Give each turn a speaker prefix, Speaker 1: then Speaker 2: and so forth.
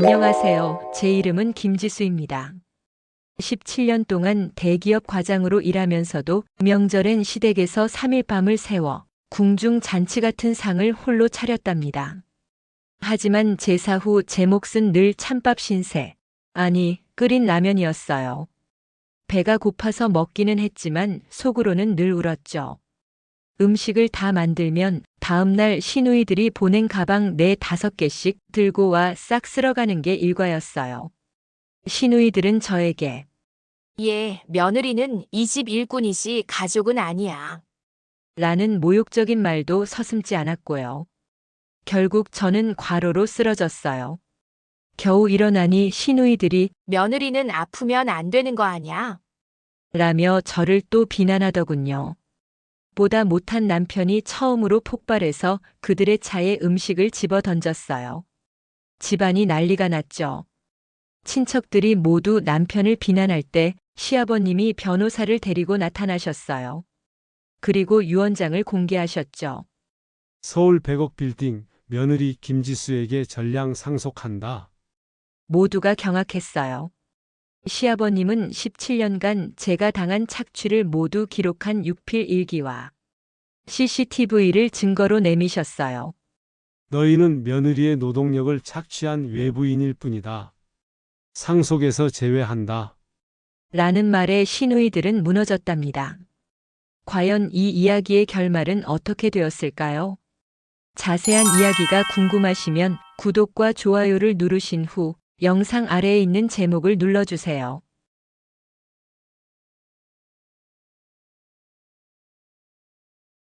Speaker 1: 안녕하세요. 제 이름은 김지수입니다. 17년 동안 대기업 과장으로 일하면서도 명절엔 시댁에서 3일 밤을 새워 궁중 잔치 같은 상을 홀로 차렸답니다. 하지만 제사 후 제 몫은 늘 찬밥 신세, 아니, 끓인 라면이었어요. 배가 고파서 먹기는 했지만 속으로는 늘 울었죠. 음식을 다 만들면 다음날 시누이들이 보낸 가방 네 다섯 개씩 들고 와 싹 쓸어가는 게 일과였어요. 시누이들은 저에게
Speaker 2: 예, 며느리는 이 집 일꾼이지 가족은 아니야.
Speaker 1: 라는 모욕적인 말도 서슴지 않았고요. 결국 저는 과로로 쓰러졌어요. 겨우 일어나니 시누이들이
Speaker 2: 며느리는 아프면 안 되는 거 아니야?
Speaker 1: 라며 저를 또 비난하더군요. 보다 못한 남편이 처음으로 폭발해서 그들의 차에 음식을 집어 던졌어요. 집안이 난리가 났죠. 친척들이 모두 남편을 비난할 때 시아버님이 변호사를 데리고 나타나셨어요. 그리고 유언장을 공개하셨죠.
Speaker 3: 서울 100억 빌딩 며느리 김지수에게 전량 상속한다.
Speaker 1: 모두가 경악했어요. 시아버님은 17년간 제가 당한 착취를 모두 기록한 육필 일기와 CCTV를 증거로 내미셨어요.
Speaker 3: 너희는 며느리의 노동력을 착취한 외부인일 뿐이다. 상속에서 제외한다.
Speaker 1: 라는 말에 시누이들은 무너졌답니다. 과연 이 이야기의 결말은 어떻게 되었을까요? 자세한 이야기가 궁금하시면 구독과 좋아요를 누르신 후 영상 아래에 있는 제목을 눌러주세요.